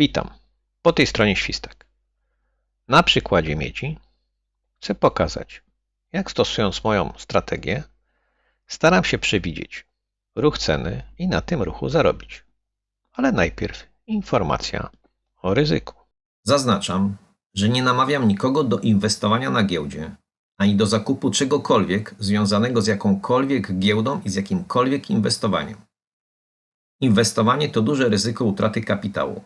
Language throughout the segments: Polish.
Witam, po tej stronie Świstak. Na przykładzie miedzi chcę pokazać, jak stosując moją strategię, staram się przewidzieć ruch ceny i na tym ruchu zarobić. Ale najpierw informacja o ryzyku. Zaznaczam, że nie namawiam nikogo do inwestowania na giełdzie, ani do zakupu czegokolwiek związanego z jakąkolwiek giełdą i z jakimkolwiek inwestowaniem. Inwestowanie to duże ryzyko utraty kapitału.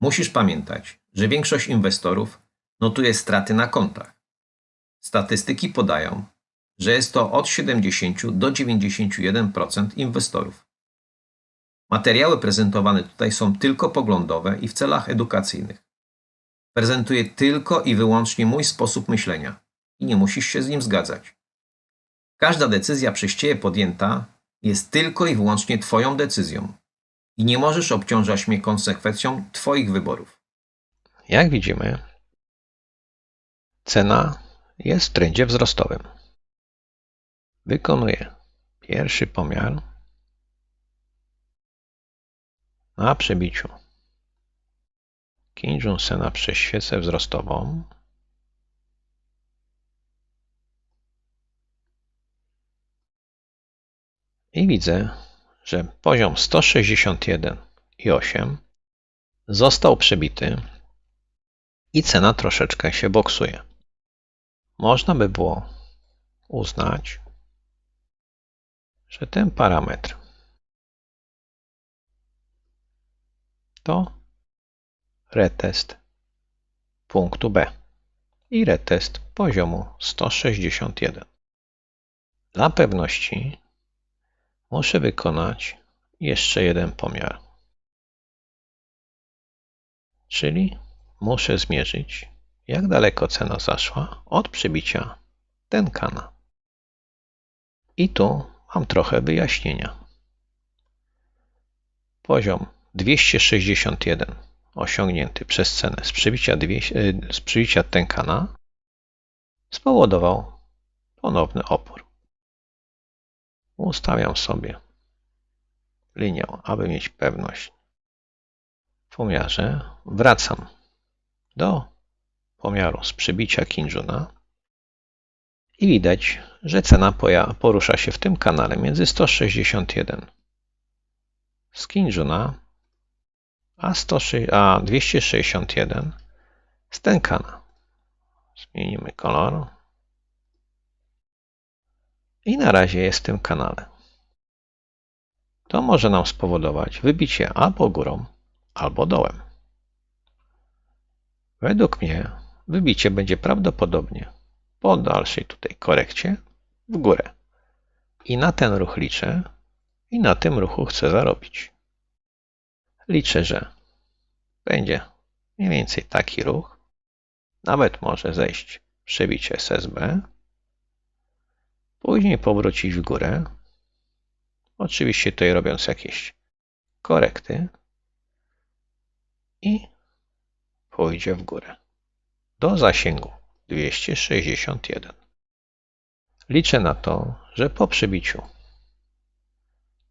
Musisz pamiętać, że większość inwestorów notuje straty na kontach. Statystyki podają, że jest to od 70 do 91% inwestorów. Materiały prezentowane tutaj są tylko poglądowe i w celach edukacyjnych. Prezentuję tylko i wyłącznie mój sposób myślenia i nie musisz się z nim zgadzać. Każda decyzja przez Ciebie podjęta jest tylko i wyłącznie Twoją decyzją i nie możesz obciążać mnie konsekwencją Twoich wyborów. Jak widzimy, cena jest w trendzie wzrostowym. Wykonuję pierwszy pomiar na przebiciu Kinjun Sena przez świecę wzrostową i widzę, że poziom 161,8 został przebity i cena troszeczkę się boksuje. Można by było uznać, że ten parametr to retest punktu B i retest poziomu 161. Dla pewności muszę wykonać jeszcze jeden pomiar. Czyli muszę zmierzyć, jak daleko cena zaszła od przebicia Tenkana. I tu mam trochę wyjaśnienia. Poziom 261 osiągnięty przez cenę z przebicia, dwie, z przebicia Tenkana spowodował ponowny opór. Ustawiam sobie linię, aby mieć pewność. W pomiarze wracam do pomiaru z przebicia Kinjuna i widać, że cena porusza się w tym kanale między 161 z Kinjuna a, 106, a 261 z Tenkana. Zmienimy kolor. I na razie jest w tym kanale. To może nam spowodować wybicie albo górą, albo dołem. Według mnie wybicie będzie prawdopodobnie po dalszej tutaj korekcie w górę. I na ten ruch liczę i na tym ruchu chcę zarobić. Liczę, że będzie mniej więcej taki ruch. Nawet może zejść przebicie SSB. Później powrócić w górę. Oczywiście tutaj robiąc jakieś korekty. I pójdzie w górę. Do zasięgu 261. Liczę na to, że po przebiciu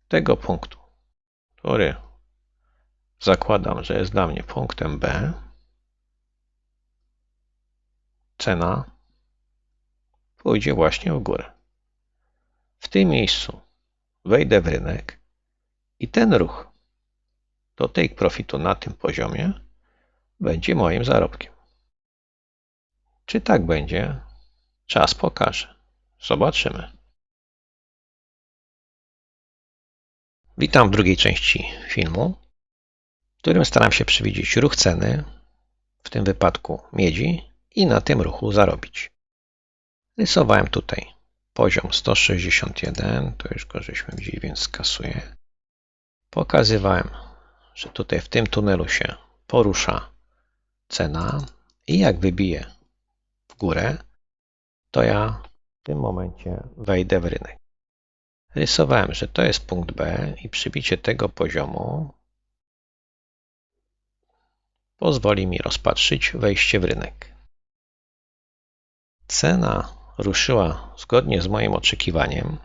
tego punktu, który zakładam, że jest dla mnie punktem B, cena pójdzie właśnie w górę. W tym miejscu wejdę w rynek i ten ruch do take profitu na tym poziomie będzie moim zarobkiem. Czy tak będzie? Czas pokaże. Zobaczymy. Witam w drugiej części filmu, w którym staram się przewidzieć ruch ceny, w tym wypadku miedzi, i na tym ruchu zarobić. Rysowałem tutaj poziom 161, to już go żeśmy widzieli, więc skasuję. Pokazywałem, że tutaj w tym tunelu się porusza cena i jak wybije w górę, to ja w tym momencie wejdę w rynek. Rysowałem, że to jest punkt B i przybicie tego poziomu pozwoli mi rozpatrzyć wejście w rynek. Cena ruszyła zgodnie z moim oczekiwaniem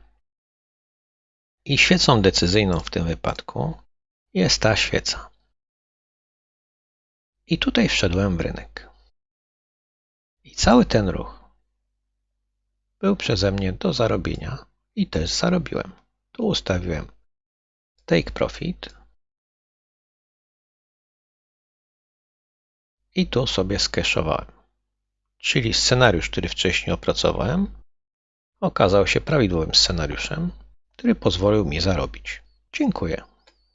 i świecą decyzyjną w tym wypadku jest ta świeca. I tutaj wszedłem w rynek. I cały ten ruch był przeze mnie do zarobienia i też zarobiłem. Tu ustawiłem take profit i tu sobie skeszowałem. Czyli scenariusz, który wcześniej opracowałem, okazał się prawidłowym scenariuszem, który pozwolił mi zarobić. Dziękuję.